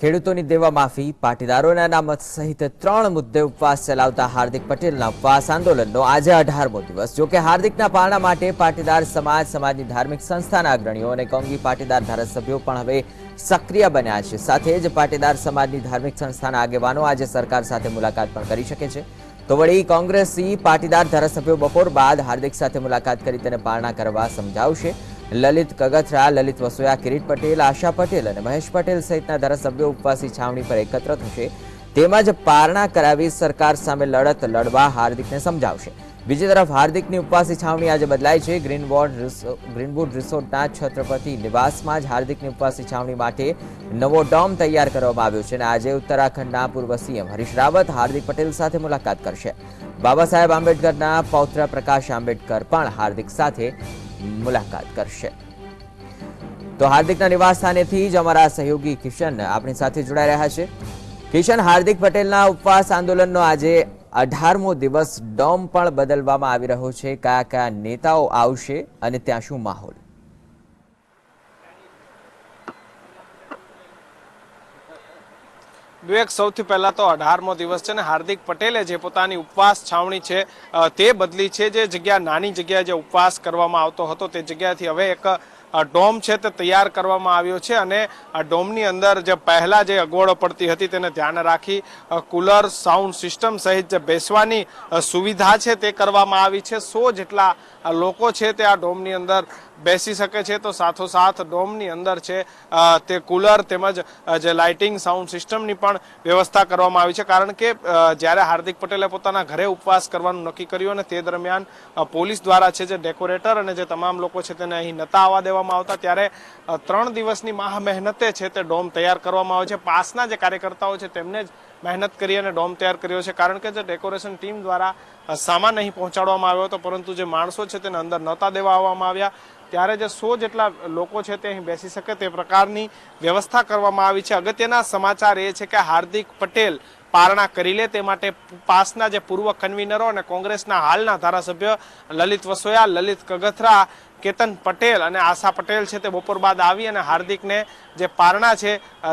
ખેડૂતોની દેવા માફી, પાટીદારોના અનામત સહિત ત્રણ મુદ્દે ઉપવાસ ચલાવતા હાર્દિક પટેલના ઉપવાસ આંદોલનનો આજે અઢારમો દિવસ. જોકે હાર્દિકના પારણા માટે પાટીદાર સમાજ, સમાજની ધાર્મિક સંસ્થાના અગ્રણીઓ અને કોંગી પાટીદાર ધારાસભ્યો પણ હવે સક્રિય બન્યા છે. સાથે જ પાટીદાર સમાજની ધાર્મિક સંસ્થાના આગેવાનો આજે સરકાર સાથે મુલાકાત પણ કરી શકે છે. તો વળી કોંગ્રેસી પાટીદાર ધારાસભ્યો બપોર બાદ હાર્દિક સાથે મુલાકાત કરી તેને પારણા કરવા સમજાવશે. લલિત કગથરા, લલિત વસોયા, કિરીટ પટેલ, આશા પટેલ અને મહેશ પટેલ સહિતના ધારાસભ્યો ઉપવાસી છાવણી પર એકત્ર થશે. તેમજ પારણા કરાવી સરકાર સામે લડત, લડવા હાર્દિકને સમજાવશે. બીજી તરફ હાર્દિકની ઉપવાસી છાવણી આજે બદલાઈ છે. ગ્રીનવોર્ડ ગ્રીનવુડ રિસોર્ટના છત્રપતિ નિવાસમાં જ હાર્દિકની ઉપવાસી છાવણી માટે નવો ડોમ તૈયાર કરવામાં આવ્યો છે અને આજે ઉત્તરાખંડના પૂર્વ સીએમ હરીશ રાવત હાર્દિક પટેલ સાથે મુલાકાત કરશે. બાબા સાહેબ આંબેડકરના પૌત્ર પ્રકાશ આંબેડકર પણ હાર્દિક સાથે મુલાકાત કરશે. તો હાર્દિકના નિવાસ સ્થાનેથી જ અમારા સહયોગી કિશન આપણી સાથે જોડાઈ રહ્યા છે. કિશન, હાર્દિક પટેલના ઉપવાસ આંદોલનનો આજે અઢારમો દિવસ ડોમ પણ બદલવામાં આવી રહ્યો છે. કયા કયા નેતાઓ આવશે અને ત્યાં શું માહોલ? વિવેક સૌથી પહેલા તો અઢારમો દિવસ છે ને હાર્દિક પટેલે જે પોતાની ઉપવાસ છાવણી છે તે બદલી છે. જે જગ્યા નાની જગ્યાએ જે ઉપવાસ કરવામાં આવતો હતો, તે જગ્યાથી હવે એક ડોમ છે તે તૈયાર કરવામાં આવ્યો છે અને આ ડોમની અંદર જે પહેલાં જે અગવડો પડતી હતી તેને ધ્યાન રાખી કુલર સાઉન્ડ સિસ્ટમ સહિત જે બેસવાની સુવિધા છે તે કરવામાં આવી છે. સો જેટલા લોકો છે તે આ ડોમની અંદર બેસી શકે છે. તો સાથોસાથ ડોમની અંદર છે તે કુલર તેમજ જે લાઇટિંગ સાઉન્ડ સિસ્ટમની પણ વ્યવસ્થા કરવામાં આવી છે. કારણ કે જ્યારે હાર્દિક પટેલે પોતાના ઘરે ઉપવાસ કરવાનું નક્કી કર્યું અને તે દરમિયાન પોલીસ દ્વારા છે જે ડેકોરેટર અને જે તમામ લોકો છે તેને અહીં નતા આવવા દેવામાં આવતા ત્યારે ત્રણ દિવસની મહા મહેનતે છે તે ડોમ તૈયાર કરવામાં આવે છે. પાસના જે કાર્યકર્તાઓ છે તેમને જ મહેનત કરી અને ડોમ તૈયાર કર્યો છે. કારણ કે જે ડેકોરેશન ટીમ દ્વારા સામાન નહીં પહોંચાડવામાં આવ્યો હતો, પરંતુ જે માણસો છે તેને અંદર નહોતા દેવા આવવામાં આવ્યા. ત્યારે જે સો જેટલા લોકો છે તે અહીં બેસી શકે તે પ્રકારની વ્યવસ્થા કરવામાં આવી છે. અગત્યના સમાચાર એ છે કે હાર્દિક પટેલ પારણા કરી લે તે માટે પાસના જે પૂર્વ કન્વીનરો અને કોંગ્રેસના હાલના ધારાસભ્ય લલિત વસોયા, લલિત કગથરા કેતન પટેલ અને આશા પટેલ છે તે બપોર બાદ આવી અને હાર્દિકને જે પારણા છે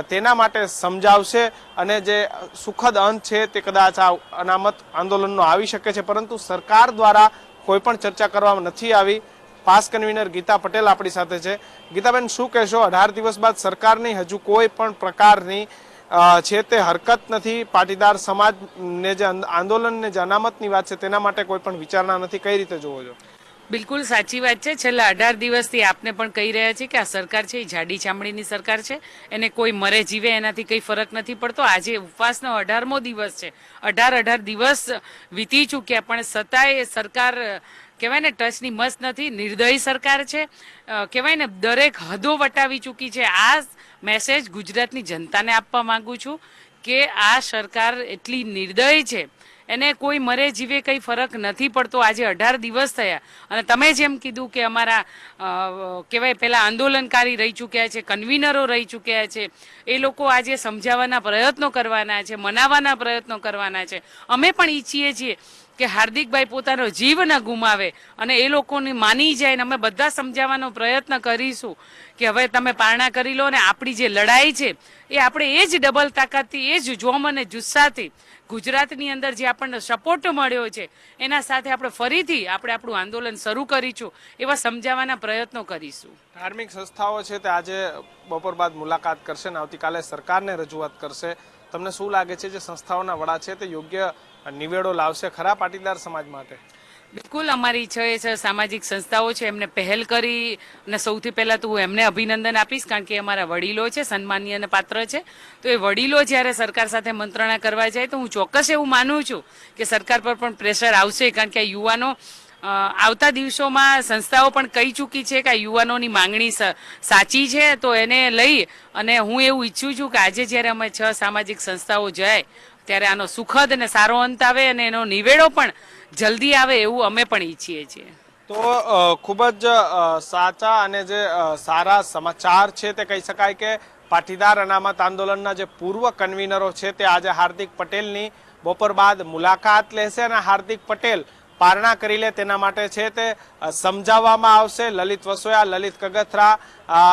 તેના માટે સમજાવશે અને જે સુખદ અંત છે તે કદાચ આ અનામત આંદોલનનો આવી શકે છે. પરંતુ સરકાર દ્વારા કોઈ પણ ચર્ચા કરવામાં નથી આવી. પાસ કન્વીનર ગીતા પટેલ આપણી સાથે છે. ગીતાબેન, શું કહેશો? અઢાર દિવસ બાદ સરકારની હજુ કોઈ પણ પ્રકારની છે તે હરકત નથી? પાટીદાર સમાજને જે આંદોલનને જે અનામતની વાત છે તેના માટે કોઈ પણ વિચારણા નથી? કઈ રીતે જોવો છો? બિલકુલ સાચી વાત છે. છેલ્લા અઢાર દિવસથી આપને પણ કહી રહ્યા છે કે આ સરકાર છે, એ જાડી ચામડીની સરકાર છે. એને કોઈ મરે જીવે એનાથી કંઈ ફરક નથી પડતો. આજે ઉપવાસનો અઢારમો દિવસ છે. અઢાર અઢાર દિવસ વીતી ચૂક્યા, પણ છતાંય સરકાર, કહેવાય ને, ટચની મસ્ત નથી, નિર્દયી સરકાર છે. કહેવાય ને, દરેક હદો વટાવી ચૂકી છે. આ મેસેજ ગુજરાતની જનતાને આપવા માંગુ છું કે આ સરકાર એટલી નિર્દય છે એને કોઈ મરે જીવે કંઈ ફરક નથી પડતો. આજે અઢાર દિવસ થયા. અને તમે જેમ કીધું કે અમારા કહેવાય પેલા આંદોલનકારી રહી ચૂક્યા છે કન્વીનરો રહી ચૂક્યા છે. એ લોકો આજે સમજાવવાના પ્રયત્નો કરવાના છે, મનાવવાના પ્રયત્નો કરવાના છે. અમે પણ ઈચ્છીએ છીએ કે હાર્દિકભાઈ પોતાનો જીવ ન ગુમાવે અને એ લોકોને માની જાય ને અમે બધા સમજાવવાનો પ્રયત્ન કરીશું કે હવે તમે પારણા કરી લો ને આપણી જે લડાઈ છે, એ આપણે એ જ ડબલ તાકાતથી, એ જ જોમ અને જુસ્સાથી ગુજરાતની અંદર જે આપણને સપોર્ટ મળ્યો છે, એના સાથે આપણે ફરીથી આપણે આપણું આંદોલન શરૂ કરીશું એવા સમજાવવાના પ્રયત્નો કરીશું. ધાર્મિક સંસ્થાઓ છે તે આજે બપોર બાદ મુલાકાત કરશે અને આવતીકાલે સરકારને રજૂઆત કરશે. તમને શું લાગે છે જે સંસ્થાઓના વડા છે તે યોગ્ય નિવેડો લાવશે ખરા પાટીદાર સમાજ માટે? બિલકુલ, અમારી ઈચ્છા એ છે, સામાજિક સંસ્થાઓ છે, એમને પહેલ કરી અને સૌથી પહેલાં તો હું એમને અભિનંદન આપીશ, કારણ કે અમારા વડીલો છે, સન્માનીય અને પાત્ર છે. તો એ વડીલો જ્યારે સરકાર સાથે મંત્રણા કરવા જાય, તો હું ચોક્કસ એવું માનું છું કે સરકાર પર પણ પ્રેશર આવશે, કારણ કે આ યુવાનો આવતા દિવસોમાં સંસ્થાઓ પણ કહી ચૂકી છે કે આ યુવાનોની માંગણી સાચી છે, તો એને લઈ અને હું એવું ઈચ્છું છું કે આજે જ્યારે અમે છ સામાજિક સંસ્થાઓ જાય ત્યારે આનો સુખદ અને સારો અંત આવે અને એનો નિવેડો પણ જલ્દી આવે એવું અમે પણ ઈચ્છીએ છીએ. તો ખૂબ જ સાચા અને જે સારા સમાચાર છે તે કહી શકાય કે પાટીદાર અનામત આંદોલનના જે પૂર્વ કન્વીનરો છે તે આજે હાર્દિક પટેલની બપોર બાદ મુલાકાત લેશે અને હાર્દિક પટેલ પારણા કરી લે તેના માટે છે તે સમજાવવામાં આવશે. લલિત વસોયા, લલિત કગથરા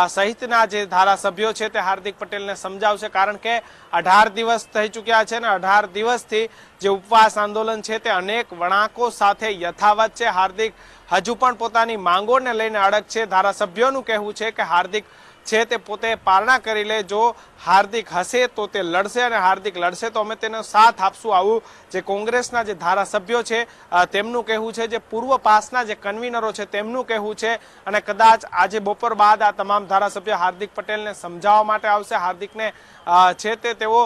સહિતના જે ધારાસભ્યો છે તે હાર્દિક પટેલને સમજાવશે કારણ કે અઢાર દિવસ થઈ ચૂક્યા છે ને અઢાર દિવસથી જે ઉપવાસ આંદોલન છે તે અનેક વણાંકો સાથે યથાવત છે. હાર્દિક હજુ પણ પોતાની માંગોને લઈને અડગ છે. ધારાસભ્યોનું કહેવું છે કે હાર્દિક છે તે પોતે પારણા કરી લે. જો હાર્દિક હશે તો તે લડશે અને હાર્દિક લડશે તો અમે તેનો સાથ આપશું. આવું જે કોંગ્રેસના જે ધારાસભ્યો છે તેમનું કહેવું છે, જે પૂર્વ પાસના જે કન્વીનરો છે, તેમનું કહેવું છે. અને કદાચ આજે બપોર બાદ આ તમામ ધારાસભ્યો હાર્દિક પટેલને સમજાવવા માટે આવશે. હાર્દિકને છે તે તેઓ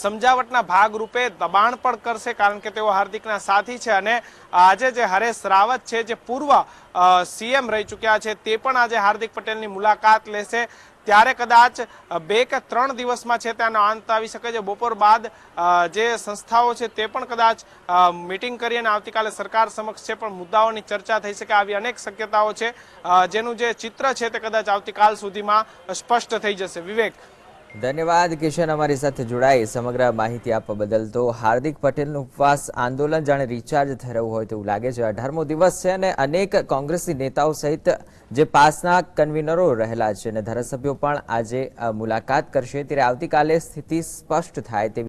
સમજાવટના ભાગરૂપે દબાણ પણ કરશે કારણ કે તેઓ હાર્દિકના સાથી છે. અને આજે જે હરેશ રાવત છે, જે પૂર્વ સીએમ રહી ચૂક્યા છે, તે પણ આજે હાર્દિક પટેલની મુલાકાત લેશે. ત્યારે કદાચ બે કે ત્રણ દિવસમાં છે ત્યાંનો અંત આવી શકે છે. બપોર બાદ જે સંસ્થાઓ છે તે પણ કદાચ મિટિંગ કરી અને આવતીકાલે સરકાર સમક્ષ છે પણ મુદ્દાઓની ચર્ચા થઈ શકે આવી અનેક શક્યતાઓ છે. જેનું જે ચિત્ર છે તે કદાચ આવતીકાલ સુધીમાં સ્પષ્ટ થઈ જશે. વિવેક. ધન્યવાદ, કિશન અમારી સાથે જોડાઈ. સમગ્ર માહિતી આપવા બદલ તો હાર્દિક પટેલનું ઉપવાસ આંદોલન જાણે રિચાર્જ થઈ રહ્યું હોય તેવું લાગે છે. અઢારમો દિવસ છે અને અનેક કોંગ્રેસી નેતાઓ સહિત જે પાસના કન્વીનરો રહેલા છે અને ધારાસભ્યો પણ આજે મુલાકાત કરશે. ત્યારે આવતીકાલે સ્થિતિ સ્પષ્ટ થાય તેવી